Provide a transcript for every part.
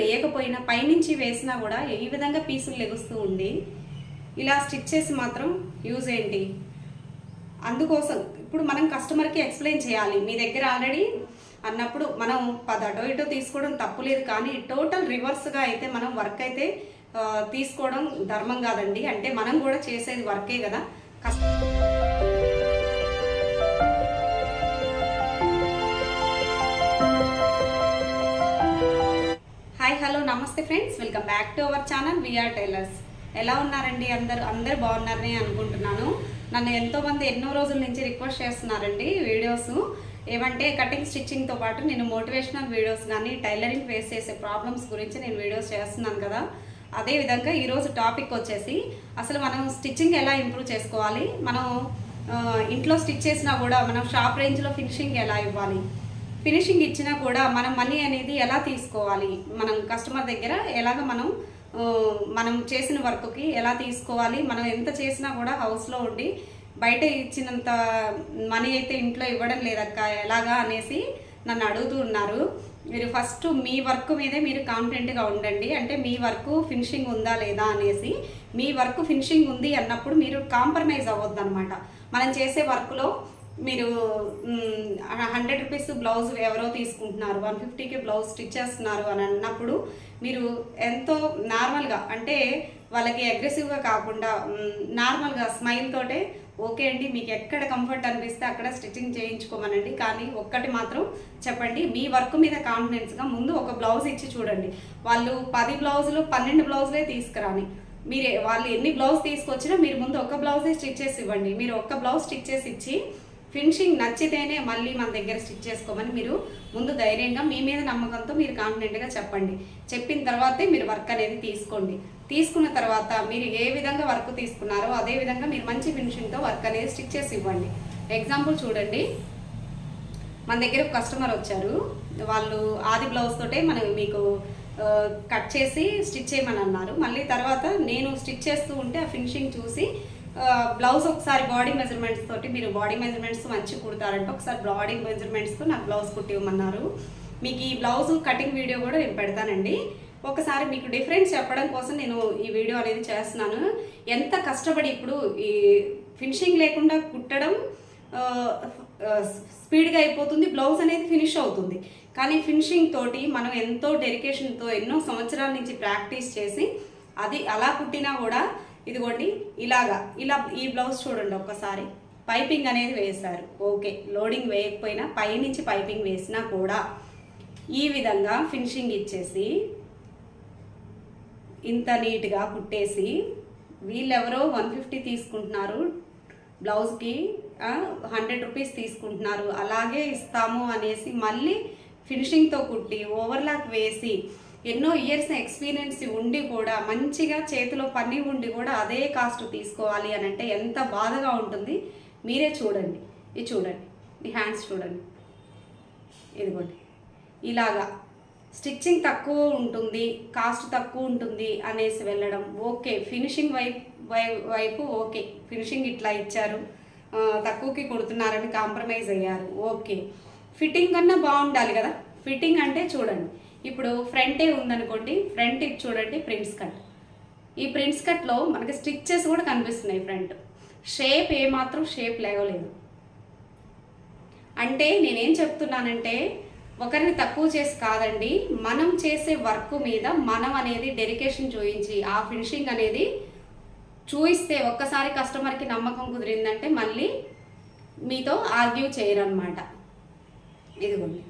వేయకపోయినా పైనుంచి వేసినా కూడా ఈ విధంగా పీసులు లెగుస్తూ ఉండి ఇలా స్టిచ్ చేసి మాత్రం యూజ్ ఏంటి? అందుకోసం ఇప్పుడు మనం కస్టమర్కి ఎక్స్ప్లెయిన్ చేయాలి. మీ దగ్గర ఆల్రెడీ అన్నప్పుడు మనం పది అటో ఇటో తీసుకోవడం తప్పులేదు కానీ టోటల్ రివర్స్గా అయితే మనం వర్క్ అయితే తీసుకోవడం ధర్మం కాదండి. అంటే మనం కూడా చేసేది వర్కే కదా. కస్టమర్ హాయ్ హలో నమస్తే friends. Welcome back to our channel. VR tailors ఎలా ఉన్నారండి అందరు? అందరు బాగున్నారని అనుకుంటున్నాను. నన్ను ఎంతో మంది ఎన్నో రోజుల నుంచి రిక్వెస్ట్ చేస్తున్నారండి వీడియోస్ ఏమంటే కటింగ్ స్టిచ్చింగ్తో పాటు నేను మోటివేషనల్ వీడియోస్ కానీ టైలరింగ్ ఫేస్ చేసే ప్రాబ్లమ్స్ గురించి నేను వీడియోస్ చేస్తున్నాను కదా. అదే విధంగా ఈరోజు టాపిక్ వచ్చేసి అసలు మనం స్టిచ్చింగ్ ఎలా ఇంప్రూవ్ చేసుకోవాలి? మనం ఇంట్లో స్టిచ్ చేసినా కూడా మనం షాప్ రేంజ్లో ఫినిషింగ్ ఎలా ఇవ్వాలి? ఫినిషింగ్ ఇచ్చినా కూడా మనం మనీ అనేది ఎలా తీసుకోవాలి? మనం కస్టమర్ దగ్గర ఎలాగ మనం మనం చేసిన వర్క్కి ఎలా తీసుకోవాలి? మనం ఎంత చేసినా కూడా హౌస్లో ఉండి బయట ఇచ్చినంత మనీ అయితే ఇంట్లో ఇవ్వడం లేదక్క ఎలాగా అనేసి నన్ను అడుగుతూ ఉన్నారు. మీరు ఫస్ట్ మీ వర్క్ మీదే మీరు కాన్ఫిడెంట్గా ఉండండి. అంటే మీ వర్క్ ఫినిషింగ్ ఉందా లేదా అనేసి మీ వర్క్ ఫినిషింగ్ ఉంది అన్నప్పుడు మీరు కాంప్రమైజ్ అవ్వద్దు అనమాట మనం చేసే వర్క్లో మీరు హండ్రెడ్ రూపీస్ బ్లౌజ్ ఎవరో తీసుకుంటున్నారు వన్ ఫిఫ్టీకి బ్లౌజ్ స్టిచ్ చేస్తున్నారు అని అన్నప్పుడు మీరు ఎంతో నార్మల్గా అంటే వాళ్ళకి అగ్రెసివ్గా కాకుండా నార్మల్గా స్మైల్ తోటే ఓకే అండి మీకు ఎక్కడ కంఫర్ట్ అనిపిస్తే అక్కడ స్టిచ్చింగ్ చేయించుకోమనండి. కానీ ఒక్కటి మాత్రం చెప్పండి మీ వర్క్ మీద కాన్ఫిడెన్స్గా ముందు ఒక బ్లౌజ్ ఇచ్చి చూడండి. వాళ్ళు పది బ్లౌజులు పన్నెండు బ్లౌజులే తీసుకురాని. మీరే వాళ్ళు ఎన్ని బ్లౌజ్ తీసుకొచ్చినా మీరు ముందు ఒక బ్లౌజే స్టిచ్ చేసి ఇవ్వండి. మీరు ఒక్క బ్లౌజ్ స్టిచ్ చేసి ఇచ్చి ఫినిషింగ్ నచ్చితేనే మళ్ళీ మన దగ్గర స్టిచ్ చేసుకోమని మీరు ముందు ధైర్యంగా మీ మీద నమ్మకంతో మీరు కాన్ఫిడెంట్గా చెప్పండి. చెప్పిన తర్వాతే మీరు వర్క్ అనేది తీసుకోండి. తీసుకున్న తర్వాత మీరు ఏ విధంగా వర్క్ తీసుకున్నారో అదే విధంగా మీరు మంచి ఫినిషింగ్తో వర్క్ అనేది స్టిచ్ చేసి ఇవ్వండి. ఎగ్జాంపుల్ చూడండి. మన దగ్గర కస్టమర్ వచ్చారు. వాళ్ళు ఆది బ్లౌజ్ తోటే మనం మీకు కట్ చేసి స్టిచ్ చేయమని అన్నారు. మళ్ళీ తర్వాత నేను స్టిచ్ చేస్తూ ఉంటే ఆ ఫినిషింగ్ చూసి బ్లౌజ్ ఒకసారి బాడీ మెజర్మెంట్స్ తోటి మీరు బాడీ మెజర్మెంట్స్ మంచి కుడతారంటే ఒకసారి బాడీ మెజర్మెంట్స్తో నాకు బ్లౌజ్ కుట్టివ్వమన్నారు మీకు ఈ బ్లౌజ్ కటింగ్ వీడియో కూడా నేను పెడతానండి. ఒకసారి మీకు డిఫరెన్స్ చెప్పడం కోసం నేను ఈ వీడియో అనేది చేస్తున్నాను. ఎంత కష్టపడి ఇప్పుడు ఈ ఫినిషింగ్ లేకుండా కుట్టడం స్పీడ్గా అయిపోతుంది బ్లౌజ్ అనేది ఫినిష్ అవుతుంది. కానీ ఫినిషింగ్ తోటి మనం ఎంతో డెడికేషన్తో ఎన్నో సంవత్సరాల నుంచి ప్రాక్టీస్ చేసి అది అలా కుట్టినా కూడా ఇదిగోండి ఇలాగా ఇలా ఈ బ్లౌజ్ చూడండి ఒక్కసారి. పైపింగ్ అనేది వేశారు. ఓకే లోడింగ్ వేయకపోయినా పైనుంచి పైపింగ్ వేసినా కూడా ఈ విధంగా ఫినిషింగ్ ఇచ్చేసి ఇంత నీట్గా కుట్టేసి వీళ్ళెవరో వన్ ఫిఫ్టీ తీసుకుంటున్నారు. బ్లౌజ్కి హండ్రెడ్ రూపీస్ తీసుకుంటున్నారు. అలాగే ఇస్తాము అనేసి మళ్ళీ ఫినిషింగ్తో కుట్టి ఓవర్లాక్ వేసి ఎన్నో ఇయర్స్ ఎక్స్పీరియన్స్ ఉండి కూడా మంచిగా చేతిలో పని ఉండి కూడా అదే కాస్ట్ తీసుకోవాలి అని అంటే ఎంత బాధగా ఉంటుంది మీరే చూడండి. ఇది చూడండి. ఈ హ్యాండ్స్ చూడండి. ఇదిగోండి. ఇలాగా స్టిచ్చింగ్ తక్కువ ఉంటుంది కాస్ట్ తక్కువ ఉంటుంది అనేసి వెళ్ళడం ఓకే. ఫినిషింగ్ వైపు వై- వైపు ఓకే. ఫినిషింగ్ ఇట్లా ఇచ్చారు. తక్కువకి కొడుతున్నారని కాంప్రమైజ్ అయ్యారు. ఓకే. ఫిట్టింగ్ కన్నా బాగుండాలి కదా. ఫిట్టింగ్ అంటే చూడండి. ఇప్పుడు ఫ్రంటే ఉందనుకోండి ఫ్రంట్ ఇది చూడండి ప్రింట్స్ కట్ ఈ ప్రింట్స్ కట్లో మనకి స్టిచ్చెస్ కూడా కనిపిస్తున్నాయి ఫ్రంట్ షేప్ ఏమాత్రం షేప్ లేవలేదు. అంటే నేనేం చెప్తున్నానంటే ఒకరిని తక్కువ చేసి కాదండి మనం చేసే వర్క్ మీద మనం అనేది డెడికేషన్ చూపించి ఆ ఫినిషింగ్ అనేది చూయిస్తే ఒక్కసారి కస్టమర్కి నమ్మకం కుదిరిందంటే మళ్ళీ మీతో ఆర్గ్యూ చేయరనమాట ఇదిగోండి.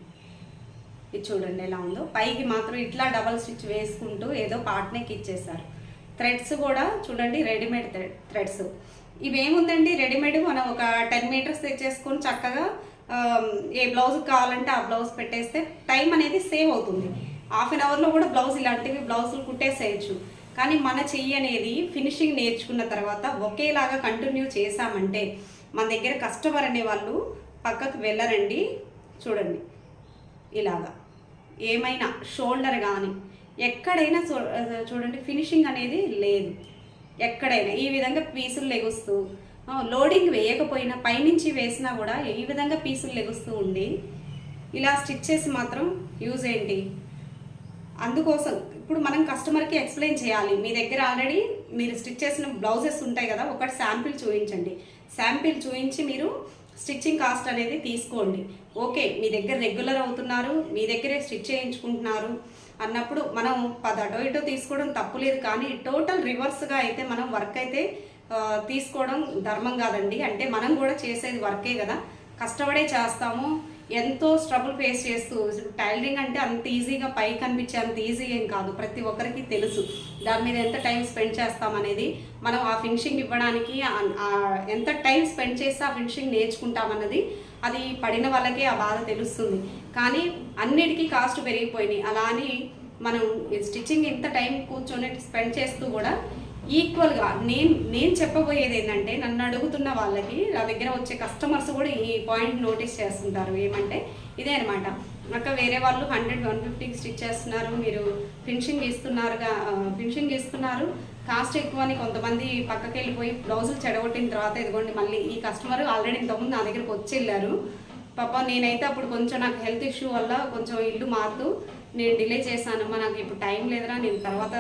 ఇది చూడండి ఎలా ఉందో. పైకి మాత్రం ఇట్లా డబల్ స్టిచ్ వేసుకుంటూ ఏదో పార్ట్నెక్ ఇచ్చేసారు థ్రెడ్స్ కూడా చూడండి రెడీమేడ్ థ్రెడ్స్. ఇవేముందండి రెడీమేడ్? మనం ఒక టెన్ మీటర్స్ తెచ్చేసుకొని చక్కగా ఏ బ్లౌజ్ కావాలంటే ఆ బ్లౌజ్ పెట్టేస్తే టైం అనేది సేవ్ అవుతుంది. హాఫ్ అన్ అవర్లో కూడా బ్లౌజ్ ఇలాంటివి బ్లౌజులు కుట్టేసేయచ్చు. కానీ మన చెయ్యి అనేది ఫినిషింగ్ నేర్చుకున్న తర్వాత ఒకేలాగా కంటిన్యూ చేసామంటే మన దగ్గర కస్టమర్ అనే వాళ్ళు పక్కకు వెళ్ళరండి. చూడండి. ఇలాగా. ఏమైనా షోల్డర్ కానీ ఎక్కడైనా చూ- చూడండి ఫినిషింగ్ అనేది లేదు. ఎక్కడైనా ఈ విధంగా పీసులు లెగుస్తూ లోడింగ్ వేయకపోయినా పైనుంచి వేసినా కూడా ఈ విధంగా పీసులు లెగుస్తూ ఉండి ఇలా స్టిచ్ చేసి మాత్రం యూజ్ ఏంటి? అందుకోసం ఇప్పుడు మనం కస్టమర్కి ఎక్స్ప్లెయిన్ చేయాలి. మీ దగ్గర ఆల్రెడీ మీరు స్టిచ్ చేసిన బ్లౌజెస్ ఉంటాయి కదా ఒకటి శాంపిల్ చూపించండి శాంపిల్ చూపించి మీరు స్టిచ్చింగ్ కాస్ట్ అనేది తీసుకోండి. ఓకే మీ దగ్గర రెగ్యులర్ అవుతున్నారు మీ దగ్గరే స్టిచ్ చేయించుకుంటున్నారు అన్నప్పుడు మనం పది అటో ఇటో తీసుకోవడం తప్పులేదు కానీ టోటల్ రివర్స్గా అయితే మనం వర్క్ అయితే తీసుకోవడం ధర్మం కాదండి. అంటే మనం కూడా చేసేది వర్కే కదా. కష్టపడే చేస్తాము ఎంతో స్ట్రగుల్ ఫేస్ చేస్తూ టైలరింగ్ అంటే అంత ఈజీగా పైకి కనిపించే అంత ఈజీ ఏం కాదు. ప్రతి ఒక్కరికి తెలుసు దాని మీద ఎంత టైం స్పెండ్ చేస్తాం అనేది. మనం ఆ ఫినిషింగ్ ఇవ్వడానికి ఎంత టైం స్పెండ్ చేసి ఆ ఫినిషింగ్ నేర్చుకుంటామన్నది అది పడిన వాళ్ళకే ఆ బాధ తెలుస్తుంది. కానీ అన్నిటికీ కాస్ట్ పెరిగిపోయినాయి. అలా అని మనం స్టిచ్చింగ్ ఇంత టైం కూర్చొని స్పెండ్ చేస్తూ కూడా ఈక్వల్గా నేను నేను చెప్పబోయేది ఏంటంటే నన్ను అడుగుతున్న వాళ్ళకి నా దగ్గర వచ్చే కస్టమర్స్ కూడా ఈ పాయింట్ నోటీస్ చేస్తుంటారు. ఏమంటే ఇదే అనమాట అక్క వేరే వాళ్ళు హండ్రెడ్ వన్ ఫిఫ్టీకి స్టిచ్ చేస్తున్నారు మీరు ఫినిషింగ్ ఇస్తున్నారుగా ఫినిషింగ్ ఇస్తున్నారు కాస్ట్ ఎక్కువ అని కొంతమంది పక్కకి వెళ్ళిపోయి బ్లౌజులు చెడగొట్టిన తర్వాత ఇదిగోండి మళ్ళీ ఈ కస్టమర్ ఆల్రెడీ ఇంతకుముందు నా దగ్గరకు వచ్చి వెళ్ళారు. పాప నేనైతే అప్పుడు కొంచెం నాకు హెల్త్ ఇష్యూ వల్ల కొంచెం ఇల్లు మారుతూ నేను డిలే చేశానమ్మా నాకు ఇప్పుడు టైం లేదురా నేను తర్వాత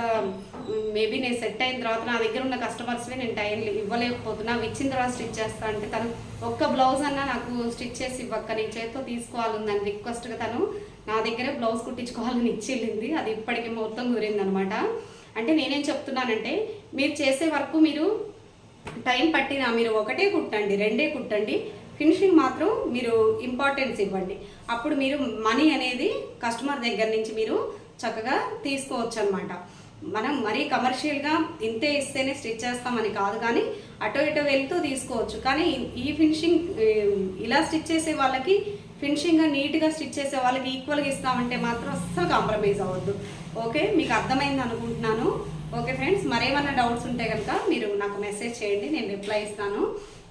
మేబీ నేను సెట్ అయిన తర్వాత నా దగ్గర ఉన్న కస్టమర్స్ని నేను టైం ఇవ్వలేకపోతున్నా. ఇచ్చిన తర్వాత స్టిచ్ చేస్తా అంటే తను ఒక్క బ్లౌజ్ అన్నా నాకు స్టిచ్ చేసి ఇవ్వక్క. నేను చేతితో తీసుకోవాలని రిక్వెస్ట్గా తను. నా దగ్గరే బ్లౌజ్ కుట్టించుకోవాలని ఇచ్చిల్లింది అది ఇప్పటికీ మొత్తం కుదిరింది అనమాట అంటే నేనేం చెప్తున్నానంటే మీరు చేసే వర్క్ మీరు టైం పట్టినా మీరు ఒకటే కుట్టండి రెండే కుట్టండి. ఫినిషింగ్ మాత్రం మీరు ఇంపార్టెన్స్ ఇవ్వండి. అప్పుడు మీరు మనీ అనేది కస్టమర్ దగ్గర నుంచి మీరు చక్కగా తీసుకోవచ్చు అనమాట మనం మరీ కమర్షియల్గా ఇంతే ఇస్తేనే స్టిచ్ చేస్తామని కాదు కానీ అటో ఇటో వెళ్తూ తీసుకోవచ్చు. కానీ ఈ ఫినిషింగ్ ఇలా స్టిచ్ చేసే వాళ్ళకి ఫినిషింగ్గా నీట్గా స్టిచ్ చేసే వాళ్ళకి ఈక్వల్గా ఇస్తామంటే మాత్రం అస్సలు కాంప్రమైజ్ అవ్వద్దు. ఓకే? మీకు అర్థమైంది అనుకుంటున్నాను. ఓకే ఫ్రెండ్స్ మరేమన్నా డౌట్స్ ఉంటే కనుక మీరు నాకు మెసేజ్ చేయండి నేను రిప్లై ఇస్తాను.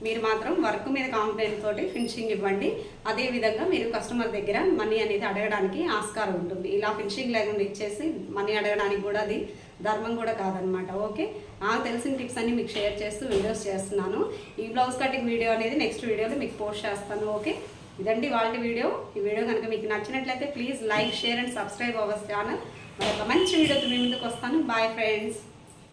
మీరు మాత్రం వర్క్ మీద కాన్ఫిడెన్స్ తోటి ఫినిషింగ్ ఇవ్వండి. అదేవిధంగా మీరు కస్టమర్ దగ్గర మనీ అనేది అడగడానికి ఆస్కారం ఉంటుంది. ఇలా ఫినిషింగ్ లేకుండా ఇచ్చేసి మనీ అడగడానికి కూడా అది ధర్మం కూడా కాదనమాట ఓకే? నాకు తెలిసిన టిప్స్ అన్ని మీకు షేర్ చేస్తూ వీడియోస్ చేస్తున్నాను. ఈ బ్లౌజ్ కటింగ్ వీడియో అనేది నెక్స్ట్ వీడియోలో మీకు పోస్ట్ చేస్తాను. ఓకే? ఇదండి వాళ్ళ వీడియో. ఈ వీడియో కనుక మీకు నచ్చినట్లయితే please like share and subscribe ours channel. మరొక మంచి వీడియోతో మీ ముందుకు వస్తాను. Bye friends.